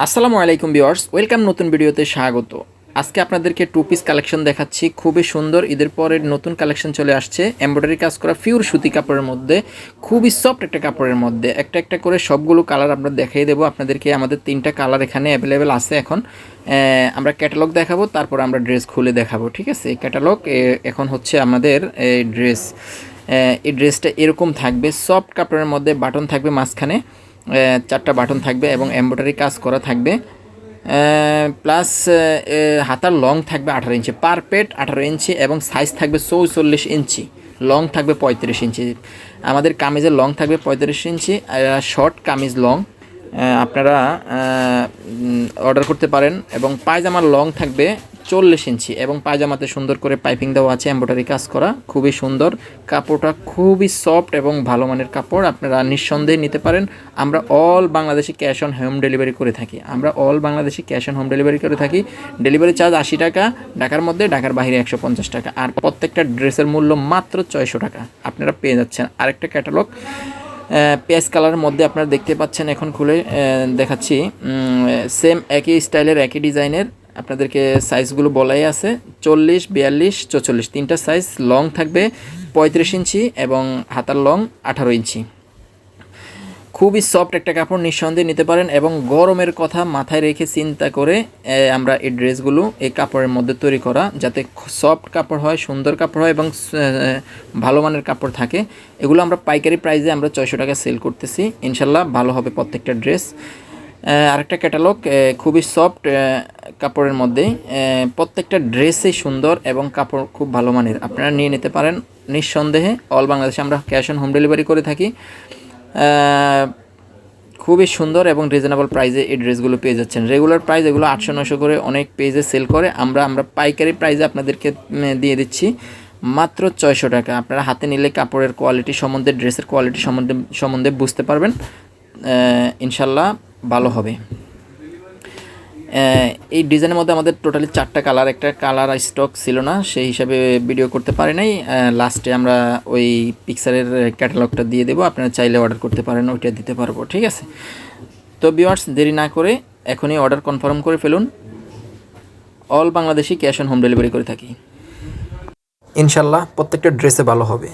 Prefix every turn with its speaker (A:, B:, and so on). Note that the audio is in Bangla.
A: আসসালামু আলাইকুম ভিউয়ার্স, ওয়েলকাম নতুন ভিডিওতে স্বাগত। আজকে আপনাদেরকে টু পিস কালেকশন দেখাচ্ছি, খুবই সুন্দর, ঈদের পরের নতুন কালেকশন চলে আসছে এমব্রয়ডারি কাজ করা পিওর সুতি কাপড়ের মধ্যে, খুবই সফট একটা কাপড়ের মধ্যে। একটা একটা করে সবগুলো কালার আমরা দেখিয়ে দেবো আপনাদেরকে, আমাদের তিনটা কালার এখানে অ্যাভেলেবেল আছে এখন। আমরা ক্যাটালগ দেখাবো, তারপর আমরা ড্রেস খুলে দেখাবো, ঠিক আছে? ক্যাটালগ এখন হচ্ছে আমাদের ড্রেস এই ড্রেসটা এরকম থাকবে সফট কাপড়ের মধ্যে বাটন থাকবে মাঝখানে। চারটা বাটন থাকবে এবং এমব্রয়ডারি কাজ করা থাকবে। প্লাস হাতার লং থাকবে আঠারো ইঞ্চি। পার পেট আঠারো ইঞ্চি এবং সাইজ থাকবে চৌচল্লিশ ইঞ্চি। লং থাকবে পঁয়ত্রিশ ইঞ্চি। আমাদের কামিজের লং থাকবে পঁয়ত্রিশ ইঞ্চি শর্ট কামিজ লং আপনারা অর্ডার করতে পারেন এবং পায়জামার লং থাকবে চল্লিশ ইঞ্চি এবং পায়জামাতে সুন্দর করে পাইপিং দেওয়া আছে, এম্ব্রয়ডারি কাজ করা, খুবই সুন্দর। কাপড়টা খুবই সফট এবং ভালো মানের কাপড়, আপনারা নিঃসন্দেহে নিতে পারেন। আমরা all Bangladeshi cash on home delivery করে থাকি। আমরা all Bangladeshi cash on home delivery করে থাকি। ডেলিভারি চার্জ আশি টাকা, ঢাকার মধ্যে, ঢাকার বাইরে একশো পঞ্চাশ টাকা। আর প্রত্যেকটা ড্রেসের মূল্য মাত্র ছয়শো টাকা। আপনারা পেয়ে যাচ্ছেন আরেকটা ক্যাটালগ। পেঁয়াজ কালারের মধ্যে আপনারা দেখতে পাচ্ছেন, এখন খুলে দেখাচ্ছি। সেম একই স্টাইলের একই ডিজাইনের আপনাদেরকে সাইজগুলো বলাই আছে, চল্লিশ, বিয়াল্লিশ, চৌচল্লিশ। তিনটা সাইজ লং থাকবে, পঁয়ত্রিশ ইঞ্চি এবং হাতার লং আঠারো ইঞ্চি। খুবই সফট একটা কাপড় নিঃসন্দেহে নিতে পারেন এবং গরমের কথা মাথায় রেখে চিন্তা করে আমরা এই ড্রেসগুলো এই কাপড়ের মধ্যে তৈরি করা যাতে সফট কাপড় হয়, সুন্দর কাপড় হয় এবং ভালো মানের কাপড় থাকে। এগুলো আমরা পাইকারি প্রাইসে আমরা ছয়শো টাকা সেল করতেছি। ইনশাল্লাহ ভালো হবে প্রত্যেকটা ড্রেস আরেকটা ক্যাটালগ খুবই সফট কাপড়ের মধ্যে প্রত্যেকটা ড্রেসই সুন্দর এবং কাপড় খুব ভালো মানের। আপনারা নিয়ে নিতে পারেন নিঃসন্দেহে। অল বাংলাদেশে আমরা ক্যাশ অন হোম ডেলিভারি করে থাকি। খুবই সুন্দর এবং রিজনেবল প্রাইসে এই ড্রেসগুলো পেয়ে যাচ্ছেন। রেগুলার প্রাইস এগুলো আটশো নশো করে অনেক পেজে সেল করে। আমরা আমরা পাইকারি প্রাইসে আপনাদেরকে দিয়ে দিচ্ছি। মাত্র ছয়শো টাকা। আপনারা হাতে নিলে কাপড়ের কোয়ালিটি সম্বন্ধে ড্রেসের কোয়ালিটি সম্বন্ধে সম্বন্ধে বুঝতে পারবেন। ইনশাল্লাহ ভালো হবে। এই ডিজাইনের মধ্যে আমাদের টোটালি চারটা কালার একটা কালার স্টক ছিল না, সেই হিসাবে ভিডিও করতে পারি নাই। লাস্টে আমরা ওই পিকচারের ক্যাটালগটা দিয়ে দেবো, আপনারা চাইলে অর্ডার করতে পারেন, ওইটা দিতে পারব, ঠিক আছে? তো ভিউয়ার্স দেরি না করে এখনই অর্ডার কনফার্ম করে ফেলুন। All Bangladeshi cash on home delivery করে থাকি। ইনশাল্লাহ, প্রত্যেকটা ড্রেসে ভালো হবে।